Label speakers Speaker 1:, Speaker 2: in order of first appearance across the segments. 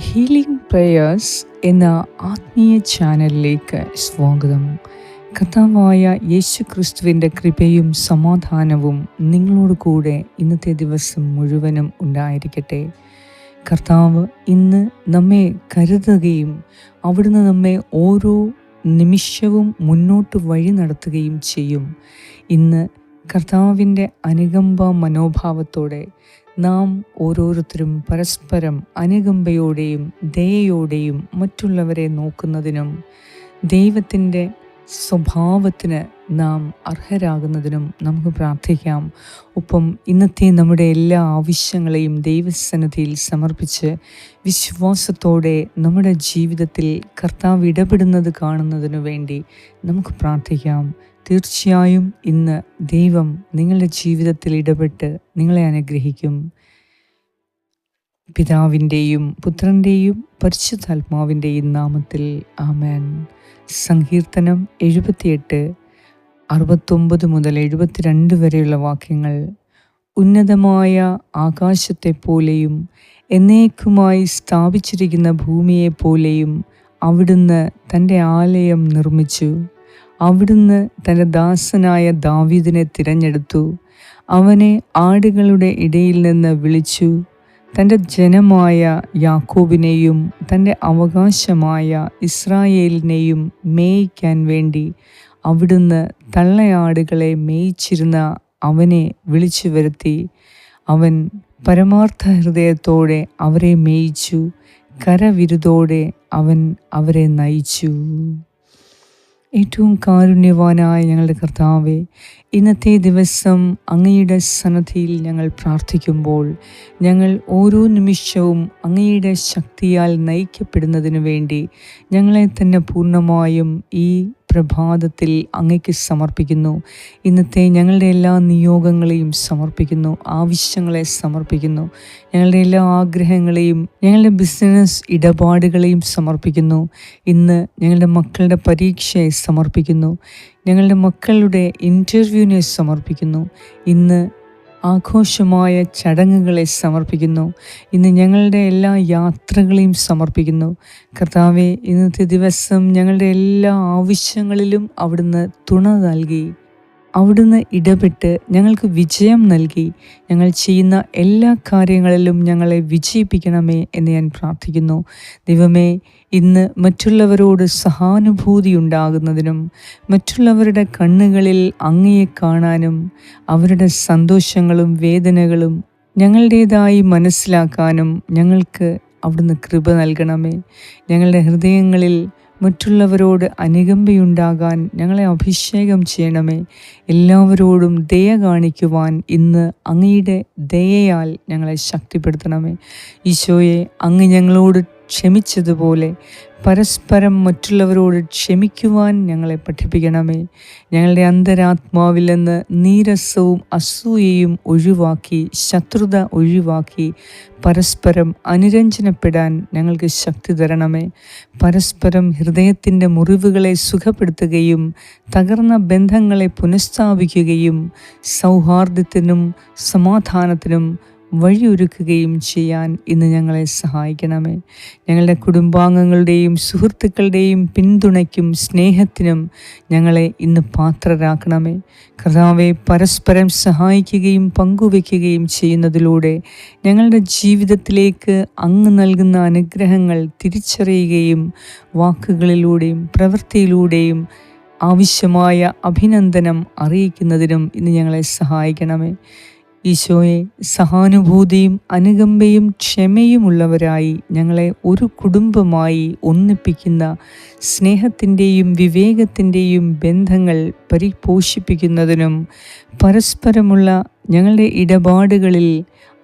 Speaker 1: Healing prayers എന്ന ആത്മീയ ചാനലിലേക്ക് സ്വാഗതം. കഥാവായ യേശു ക്രിസ്തുവിന്റെ കൃപയും സമാധാനവും നിങ്ങളോട് കൂടെ ഇന്നത്തെ ദിവസം മുഴുവനും ഉണ്ടായിരിക്കട്ടെ. കർത്താവ് ഇന്ന് നമ്മെ കരുതുകയും അവിടുന്ന് നമ്മെ ഓരോ നിമിഷവും മുന്നോട്ട് വഴി നടത്തുകയും ചെയ്യും. ഇന്ന് കർത്താവിന്റെ അനുകമ്പ മനോഭാവത്തോടെ നാം ഓരോരുത്തരും പരസ്പരം അനുകമ്പയോടെയും ദയയോടെയും മറ്റുള്ളവരെ നോക്കുന്നതിനും ദൈവത്തിന്റെ സ്വഭാവത്തിന് നാം അർഹരാകുന്നതിനും നമുക്ക് പ്രാർത്ഥിക്കാം. ഒപ്പം ഇന്നത്തെ നമ്മുടെ എല്ലാ ആവശ്യങ്ങളെയും ദൈവസന്നിധിയിൽ സമർപ്പിച്ച് വിശ്വാസത്തോടെ നമ്മുടെ ജീവിതത്തിൽ കർത്താവ് ഇടപെടുന്നത് കാണുന്നതിനു വേണ്ടി നമുക്ക് പ്രാർത്ഥിക്കാം. തീർച്ചയായും ഇന്ന് ദൈവം നിങ്ങളുടെ ജീവിതത്തിൽ ഇടപെട്ട് നിങ്ങളെ അനുഗ്രഹിക്കും. പിതാവിന്റെയും പുത്രന്റെയും പരിശുദ്ധാത്മാവിന്റെയും നാമത്തിൽ ആമേൻ. സങ്കീർത്തനം എഴുപത്തിയെട്ട് അറുപത്തൊമ്പത് മുതൽ എഴുപത്തിരണ്ട് വരെയുള്ള വാക്യങ്ങൾ. ഉന്നതമായ ആകാശത്തെപ്പോലെയും എന്നേക്കുമായി സ്ഥാപിച്ചിരിക്കുന്ന ഭൂമിയെപ്പോലെയും അവിടുന്ന് തന്റെ ആലയം നിർമ്മിച്ചു. അവിടുന്ന് തന്റെ ദാസനായ ദാവീദിനെ തിരഞ്ഞെടുത്തു. അവനെ ആടുകളുടെ ഇടയിൽ നിന്ന് വിളിച്ചു. തന്റെ ജനമായ യാക്കോബിനെയും തന്റെ അവകാശമായ ഇസ്രായേലിനെയും മേയിക്കാൻ വേണ്ടി അവിടുന്ന് തള്ളയാടുകളെ മേയിച്ചിരുന്ന അവനെ വിളിച്ചു വരുത്തി. അവൻ പരമാർത്ഥ ഹൃദയത്തോടെ അവരെ മേയിച്ചു. കരവിരുതോടെ അവൻ അവരെ നയിച്ചു. ഏറ്റവും കാരുണ്യവാനായ ഞങ്ങളുടെ കർത്താവെ ഇന്നത്തെ ദിവസം അങ്ങയുടെ സന്നദ്ധിയിൽ ഞങ്ങൾ പ്രാർത്ഥിക്കുമ്പോൾ ഞങ്ങൾ ഓരോ നിമിഷവും അങ്ങയുടെ ശക്തിയാൽ നയിക്കപ്പെടുന്നതിനു വേണ്ടി ഞങ്ങളെ തന്നെ പൂർണമായും ഈ പ്രഭാതത്തിൽ അങ്ങയ്ക്ക് സമർപ്പിക്കുന്നു. ഇന്നത്തെ ഞങ്ങളുടെ എല്ലാ നിയോഗങ്ങളെയും സമർപ്പിക്കുന്നു. ആവശ്യങ്ങളെ സമർപ്പിക്കുന്നു. ഞങ്ങളുടെ എല്ലാ ആഗ്രഹങ്ങളെയും ഞങ്ങളുടെ ബിസിനസ് ഇടപാടുകളെയും സമർപ്പിക്കുന്നു. ഇന്ന് ഞങ്ങളുടെ മക്കളുടെ പരീക്ഷയെ സമർപ്പിക്കുന്നു. ഞങ്ങളുടെ മക്കളുടെ ഇന്റർവ്യൂവിനെ സമർപ്പിക്കുന്നു. ഇന്ന് ആഘോഷമായ ചടങ്ങുകളെ സമർപ്പിക്കുന്നു. ഇന്ന് ഞങ്ങളുടെ എല്ലാ യാത്രകളെയും സമർപ്പിക്കുന്നു. കർത്താവെ ഇന്നത്തെ ദിവസം ഞങ്ങളുടെ എല്ലാ ആവശ്യങ്ങളിലും അവിടുന്ന് തുണ നൽകി. അവിടുന്ന് ഇടപെട്ട് ഞങ്ങൾക്ക് വിജയം നൽകി. ഞങ്ങൾ ചെയ്യുന്ന എല്ലാ കാര്യങ്ങളിലും ഞങ്ങളെ വിജയിപ്പിക്കണമേ എന്ന് ഞാൻ പ്രാർത്ഥിക്കുന്നു. ദൈവമേ ഇന്ന് മറ്റുള്ളവരോട് സഹാനുഭൂതി ഉണ്ടാകുന്നതിനും മറ്റുള്ളവരുടെ കണ്ണുകളിൽ അങ്ങയെ കാണാനും അവരുടെ സന്തോഷങ്ങളും വേദനകളും ഞങ്ങളുടേതായി മനസ്സിലാക്കാനും ഞങ്ങൾക്ക് അവിടുന്ന് കൃപ നൽകണമേ. ഞങ്ങളുടെ ഹൃദയങ്ങളിൽ മറ്റുള്ളവരോട് അനുകമ്പയുണ്ടാകാൻ ഞങ്ങളെ അഭിഷേകം ചെയ്യണമേ. എല്ലാവരോടും ദയ കാണിക്കുവാൻ ഇന്ന് അങ്ങയുടെ ദയയാൽ ഞങ്ങളെ ശക്തിപ്പെടുത്തണമേ. ഈശോയെ അങ്ങ് ഞങ്ങളോട് ക്ഷമിച്ചതുപോലെ പരസ്പരം മറ്റുള്ളവരോട് ക്ഷമിക്കുവാൻ ഞങ്ങളെ പഠിപ്പിക്കണമേ. ഞങ്ങളുടെ അന്തരാത്മാവിൽ നിന്ന് നീരസവും അസൂയയും ഒഴിവാക്കി ശത്രുത ഒഴിവാക്കി പരസ്പരം അനുരഞ്ജനപ്പെടാൻ ഞങ്ങൾക്ക് ശക്തി തരണമേ. പരസ്പരം ഹൃദയത്തിന്റെ മുറിവുകളെ സുഖപ്പെടുത്തുകയും തകർന്ന ബന്ധങ്ങളെ പുനഃസ്ഥാപിക്കുകയും സൗഹാർദ്ദത്തിനും സമാധാനത്തിനും വഴിയൊരുക്കുകയും ചെയ്യാൻ ഇന്ന് ഞങ്ങളെ സഹായിക്കണമേ. ഞങ്ങളുടെ കുടുംബാംഗങ്ങളുടെയും സുഹൃത്തുക്കളുടെയും പിന്തുണയ്ക്കും സ്നേഹത്തിനും ഞങ്ങളെ ഇന്ന് പാത്രരാക്കണമേ. കർത്താവെ പരസ്പരം സഹായിക്കുകയും പങ്കുവയ്ക്കുകയും ചെയ്യുന്നതിലൂടെ ഞങ്ങളുടെ ജീവിതത്തിലേക്ക് അങ്ങ് നൽകുന്ന അനുഗ്രഹങ്ങൾ തിരിച്ചറിയുകയും വാക്കുകളിലൂടെയും പ്രവൃത്തിയിലൂടെയും ആവശ്യമായ അഭിനന്ദനം അറിയിക്കുന്നതിനും ഇന്ന് ഞങ്ങളെ സഹായിക്കണമേ. ഈശോയെ സഹാനുഭൂതിയും അനുകമ്പയും ക്ഷമയുമുള്ളവരായി ഞങ്ങളെ ഒരു കുടുംബമായി ഒന്നിപ്പിക്കുന്ന സ്നേഹത്തിന്റെയും വിവേകത്തിന്റെയും ബന്ധങ്ങൾ പരിപോഷിപ്പിക്കുന്നതിനും പരസ്പരമുള്ള ഞങ്ങളുടെ ഇടപാടുകളിൽ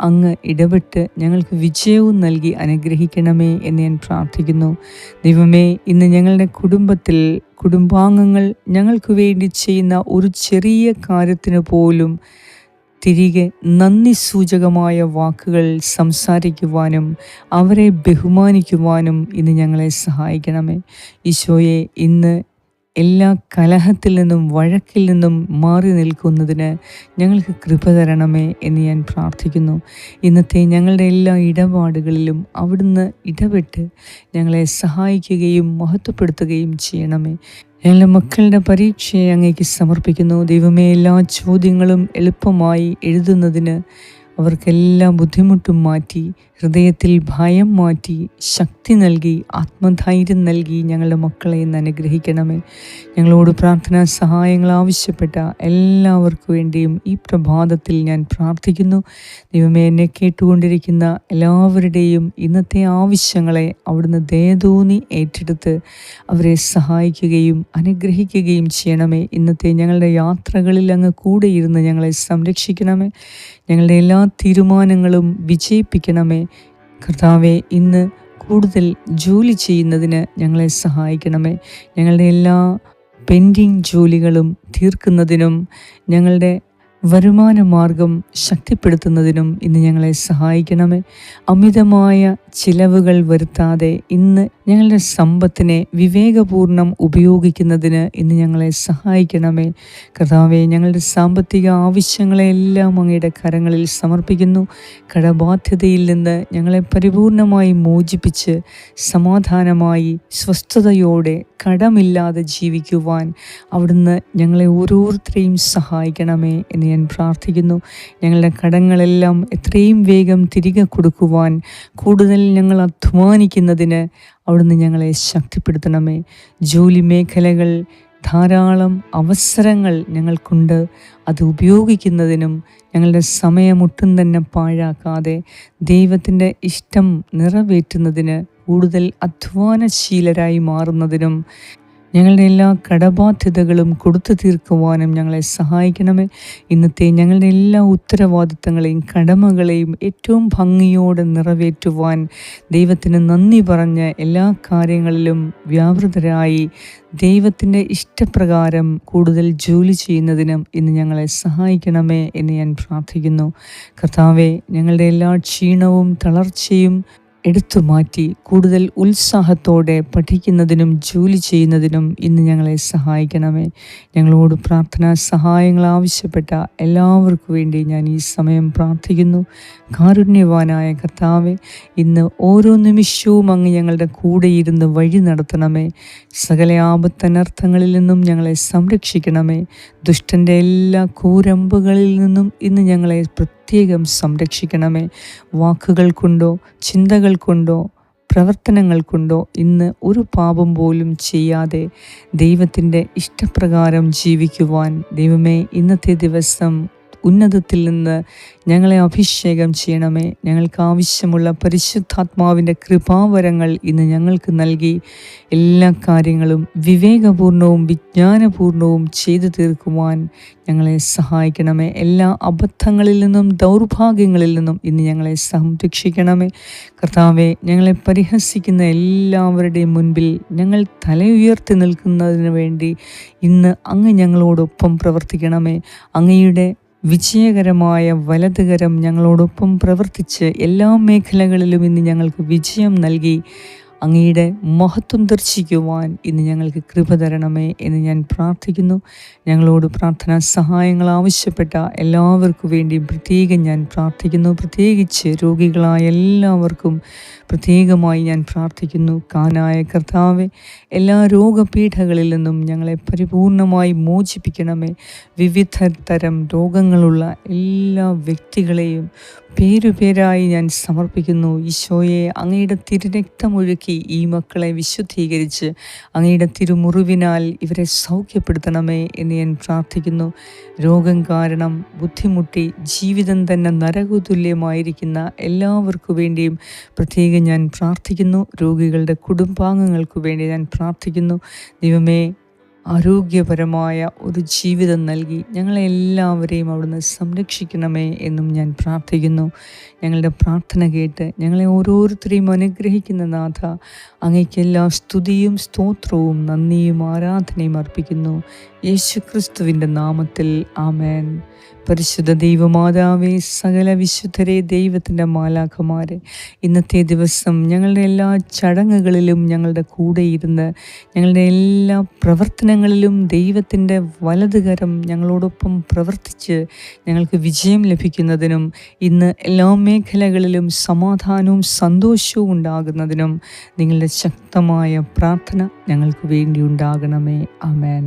Speaker 1: അങ്ങ് ഇടപെട്ട് ഞങ്ങൾക്ക് വിജയവും നൽകി അനുഗ്രഹിക്കണമേ എന്ന് ഞാൻ പ്രാർത്ഥിക്കുന്നു. ദൈവമേ ഇന്ന് ഞങ്ങളുടെ കുടുംബത്തിൽ കുടുംബാംഗങ്ങൾ ഞങ്ങൾക്ക് വേണ്ടി ചെയ്യുന്ന ഒരു ചെറിയ കാര്യത്തിന് പോലും തിരികെ നന്ദി സൂചകമായ വാക്കുകൾ സംസാരിക്കുവാനും അവരെ ബഹുമാനിക്കുവാനും ഇന്ന് ഞങ്ങളെ സഹായിക്കണമേ. ഈശോയെ ഇന്ന് എല്ലാ കലഹത്തിൽ നിന്നും വഴക്കിൽ നിന്നും മാറി നിൽക്കുന്നതിന് ഞങ്ങൾക്ക് കൃപ തരണമേ എന്ന് ഞാൻ പ്രാർത്ഥിക്കുന്നു. ഇന്നത്തെ ഞങ്ങളുടെ എല്ലാ ഇടപാടുകളിലും അവിടുന്ന് ഇടപെട്ട് ഞങ്ങളെ സഹായിക്കുകയും മഹത്വപ്പെടുത്തുകയും ചെയ്യണമേ. ഞങ്ങളുടെ മക്കളുടെ പരീക്ഷയെ അങ്ങേക്ക് സമർപ്പിക്കുന്നു. ദൈവമേ എല്ലാ ചോദ്യങ്ങളും എളുപ്പമായി എഴുതുന്നതിന് അവർക്കെല്ലാം ബുദ്ധിമുട്ടും മാറ്റി ഹൃദയത്തിൽ ഭയം മാറ്റി ശക്തി നൽകി ആത്മധൈര്യം നൽകി ഞങ്ങളുടെ മക്കളെ ഇന്ന് അനുഗ്രഹിക്കണമേ. ഞങ്ങളോട് പ്രാർത്ഥനാ സഹായങ്ങൾ ആവശ്യപ്പെട്ട എല്ലാവർക്കും വേണ്ടിയും ഈ പ്രഭാതത്തിൽ ഞാൻ പ്രാർത്ഥിക്കുന്നു. ദൈവമേ എന്നെ കേട്ടുകൊണ്ടിരിക്കുന്ന എല്ലാവരുടെയും ഇന്നത്തെ ആവശ്യങ്ങളെ അവിടുന്ന് ദയതോന്നി ഏറ്റെടുത്ത് അവരെ സഹായിക്കുകയും അനുഗ്രഹിക്കുകയും ചെയ്യണമേ. ഇന്നത്തെ ഞങ്ങളുടെ യാത്രകളിൽ അങ്ങ് കൂടെ ഇരുന്ന് ഞങ്ങളെ സംരക്ഷിക്കണമേ. ഞങ്ങളുടെ എല്ലാ തീരുമാനങ്ങളും വിജയിപ്പിക്കണമേ. കർത്താവെ ഇന്ന് കൂടുതൽ ജോലി ചെയ്യുന്നതിന് ഞങ്ങളെ സഹായിക്കണമേ. ഞങ്ങളുടെ എല്ലാ പെൻഡിങ് ജോലികളും തീർക്കുന്നതിനും ഞങ്ങളുടെ വരുമാന മാർഗം ശക്തിപ്പെടുത്തുന്നതിനും ഇന്ന് ഞങ്ങളെ സഹായിക്കണമേ. അമിതമായ ചിലവുകൾ വരുത്താതെ ഇന്ന് ഞങ്ങളുടെ സമ്പത്തിനെ വിവേകപൂർണം ഉപയോഗിക്കുന്നതിന് ഇന്ന് ഞങ്ങളെ സഹായിക്കണമേ. കർത്താവെ ഞങ്ങളുടെ സാമ്പത്തിക ആവശ്യങ്ങളെല്ലാം അങ്ങയുടെ കരങ്ങളിൽ സമർപ്പിക്കുന്നു. കടബാധ്യതയിൽ നിന്ന് ഞങ്ങളെ പരിപൂർണമായി മോചിപ്പിച്ച് സമാധാനമായി സ്വസ്ഥതയോടെ കടമില്ലാതെ ജീവിക്കുവാൻ അവിടുന്ന് ഞങ്ങളെ ഓരോരുത്തരെയും സഹായിക്കണമേ എന്ന് ഞാൻ പ്രാർത്ഥിക്കുന്നു. ഞങ്ങളുടെ കടങ്ങളെല്ലാം എത്രയും വേഗം തിരികെ കൊടുക്കുവാൻ കൂടുതൽ ഞങ്ങൾ അധ്വാനിക്കുന്നതിന് അവിടുന്ന് ഞങ്ങളെ ശക്തിപ്പെടുത്തണമേ. ജോലി മേഖലകൾ ധാരാളം അവസരങ്ങൾ ഞങ്ങൾക്കുണ്ട്. അത് ഉപയോഗിക്കുന്നതിനും ഞങ്ങളുടെ സമയമൊട്ടും തന്നെ പാഴാക്കാതെ ദൈവത്തിന്റെ ഇഷ്ടം നിറവേറ്റുന്നതിന് കൂടുതൽ അധ്വാനശീലരായി മാറുന്നതിനും ഞങ്ങളുടെ എല്ലാ കടബാധ്യതകളും കൊടുത്തു തീർക്കുവാനും ഞങ്ങളെ സഹായിക്കണമേ. ഇന്നത്തെ ഞങ്ങളുടെ എല്ലാ ഉത്തരവാദിത്തങ്ങളെയും കടമകളെയും ഏറ്റവും ഭംഗിയോടെ നിറവേറ്റുവാൻ ദൈവത്തിന് നന്ദി പറഞ്ഞ് എല്ലാ കാര്യങ്ങളിലും വ്യാപൃതരായി ദൈവത്തിന്റെ ഇഷ്ടപ്രകാരം കൂടുതൽ ജോലി ചെയ്യുന്നതിനും ഇന്ന് ഞങ്ങളെ സഹായിക്കണമേ എന്ന് ഞാൻ പ്രാർത്ഥിക്കുന്നു. കർത്താവെ ഞങ്ങളുടെ എല്ലാ ക്ഷീണവും തളർച്ചയും എടുത്തു മാറ്റി കൂടുതൽ ഉത്സാഹത്തോടെ പഠിക്കുന്നതിനും ജോലി ചെയ്യുന്നതിനും ഇന്ന് ഞങ്ങളെ സഹായിക്കണമേ. ഞങ്ങളോട് പ്രാർത്ഥനാ സഹായങ്ങൾ ആവശ്യപ്പെട്ട എല്ലാവർക്കും വേണ്ടി ഞാൻ ഈ സമയം പ്രാർത്ഥിക്കുന്നു. കാരുണ്യവാനായ കർത്താവെ ഇന്ന് ഓരോ നിമിഷവും അങ്ങ് ഞങ്ങളുടെ കൂടെ ഇരുന്ന് വഴി നടത്തണമേ. സകല ആപത്തനർത്ഥങ്ങളിൽ നിന്നും ഞങ്ങളെ സംരക്ഷിക്കണമേ. ദുഷ്ടന്റെ എല്ലാ കൂരമ്പുകളിൽ നിന്നും ഇന്ന് ഞങ്ങളെ പ്രത്യേകം സംരക്ഷിക്കണമേ. വാക്കുകൾ കൊണ്ടോ ചിന്തകൾ കൊണ്ടോ പ്രവർത്തനങ്ങൾ കൊണ്ടോ ഇന്ന് ഒരു പാപം പോലും ചെയ്യാതെ ദൈവത്തിന്റെ ഇഷ്ടപ്രകാരം ജീവിക്കുവാൻ ദൈവമേ ഇന്നത്തെ ദിവസം ഉന്നതത്തിൽ നിന്ന് ഞങ്ങളെ അഭിഷേകം ചെയ്യണമേ. ഞങ്ങൾക്ക് ആവശ്യമുള്ള പരിശുദ്ധാത്മാവിന്റെ കൃപാവരങ്ങൾ ഇന്ന് ഞങ്ങൾക്ക് നൽകി. എല്ലാ കാര്യങ്ങളും വിവേകപൂർണവും വിജ്ഞാനപൂർണവും ചെയ്തു തീർക്കുവാൻ ഞങ്ങളെ സഹായിക്കണമേ. എല്ലാ അബദ്ധങ്ങളിൽ നിന്നും ദൗർഭാഗ്യങ്ങളിൽ നിന്നും ഇന്ന് ഞങ്ങളെ സംരക്ഷിക്കണമേ. കർത്താവെ ഞങ്ങളെ പരിഹസിക്കുന്ന എല്ലാവരുടെയും മുൻപിൽ ഞങ്ങൾ തലയുയർത്തി നിൽക്കുന്നതിന് വേണ്ടി ഇന്ന് അങ്ങ് ഞങ്ങളോടൊപ്പം പ്രവർത്തിക്കണമേ. അങ്ങയുടെ വിജയകരമായ വലതുകരം ഞങ്ങളോടൊപ്പം പ്രവർത്തിച്ച് എല്ലാ മേഖലകളിലും ഇന്ന് ഞങ്ങൾക്ക് വിജയം നൽകി. അങ്ങയുടെ മഹത്വം ദർശിക്കുവാൻ ഇന്ന് ഞങ്ങൾക്ക് കൃപ തരണമേ എന്ന് ഞാൻ പ്രാർത്ഥിക്കുന്നു. ഞങ്ങളോട് പ്രാർത്ഥനാ സഹായങ്ങൾ ആവശ്യപ്പെട്ട എല്ലാവർക്കും വേണ്ടിയും പ്രത്യേകം ഞാൻ പ്രാർത്ഥിക്കുന്നു. പ്രത്യേകിച്ച് രോഗികളായ എല്ലാവർക്കും പ്രത്യേകമായി ഞാൻ പ്രാർത്ഥിക്കുന്നു. കാനായ കർത്താവെ എല്ലാ രോഗപീഠകളിൽ നിന്നും ഞങ്ങളെ പരിപൂർണമായി മോചിപ്പിക്കണമേ. വിവിധ തരം രോഗങ്ങളുള്ള എല്ലാ വ്യക്തികളെയും പേരുപേരായി ഞാൻ സമർപ്പിക്കുന്നു. ഈശോയെ അങ്ങയുടെ തിരുരക്തമൊഴുക്കി ഈ മക്കളെ വിശുദ്ധീകരിച്ച് അങ്ങയുടെ തിരുമുറിവിനാൽ ഇവരെ സൗഖ്യപ്പെടുത്തണമേ എന്ന് ഞാൻ പ്രാർത്ഥിക്കുന്നു. രോഗം കാരണം ബുദ്ധിമുട്ടി ജീവിതം തന്നെ നരകതുല്യമായിരിക്കുന്ന എല്ലാവർക്കു വേണ്ടിയും പ്രത്യേകം ഞാൻ പ്രാർത്ഥിക്കുന്നു. രോഗികളുടെ കുടുംബാംഗങ്ങൾക്ക് വേണ്ടി ഞാൻ പ്രാർത്ഥിക്കുന്നു. ദൈവമേ ആരോഗ്യപരമായ ഒരു ജീവിതം നൽകി ഞങ്ങളെല്ലാവരെയും അവിടുന്ന് സംരക്ഷിക്കണമേ എന്നും ഞാൻ പ്രാർത്ഥിക്കുന്നു. ഞങ്ങളുടെ പ്രാർത്ഥന കേട്ട് ഞങ്ങളെ ഓരോരുത്തരെയും അനുഗ്രഹിക്കുന്ന നാഥ അങ്ങയ്ക്കെല്ലാ സ്തുതിയും സ്തോത്രവും നന്ദിയും ആരാധനയും അർപ്പിക്കുന്നു. യേശുക്രിസ്തുവിന്റെ നാമത്തിൽ ആമേൻ. പരിശുദ്ധ ദൈവമാതാവേ സകല വിശുദ്ധരെ ദൈവത്തിന്റെ മാലാഖമാരെ ഇന്നത്തെ ദിവസം ഞങ്ങളുടെ എല്ലാ ചടങ്ങുകളിലും ഞങ്ങളുടെ കൂടെ ഇരുന്ന് ഞങ്ങളുടെ എല്ലാ പ്രവർത്തനങ്ങളിലും ദൈവത്തിന്റെ വലതുകരം ഞങ്ങളോടൊപ്പം പ്രവർത്തിച്ച് ഞങ്ങൾക്ക് വിജയം ലഭിക്കുന്നതിനും ഇന്ന് എല്ലാ മേഖലകളിലും സമാധാനവും സന്തോഷവും ഉണ്ടാകുന്നതിനും നിങ്ങളുടെ ശക്തമായ പ്രാർത്ഥന ഞങ്ങൾക്ക് വേണ്ടി ഉണ്ടാകണമേ. അമേൻ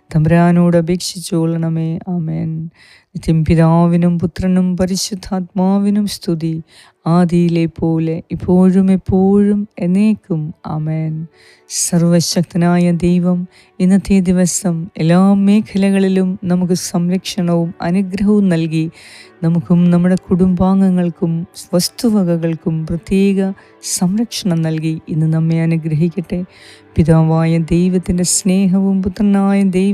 Speaker 1: തമ്പുരാനോട് അപേക്ഷിച്ചു ആമേൻ. നിത്യം പിതാവിനും പുത്രനും പരിശുദ്ധാത്മാവിനും സ്തുതി. ആദിയിലെ പോലെ ഇപ്പോഴും എപ്പോഴും എന്നേക്കും. ആമേൻ. സർവശക്തനായ ദൈവം ഇന്നത്തെ ദിവസം എല്ലാ മേഖലകളിലും നമുക്ക് സംരക്ഷണവും അനുഗ്രഹവും നൽകി. നമുക്കും നമ്മുടെ കുടുംബാംഗങ്ങൾക്കും വസ്തുവകകൾക്കും പ്രത്യേക സംരക്ഷണം നൽകി. ഇന്ന് നമ്മെ അനുഗ്രഹിക്കട്ടെ. പിതാവായ ദൈവത്തിന്റെ സ്നേഹവും പുത്രനായ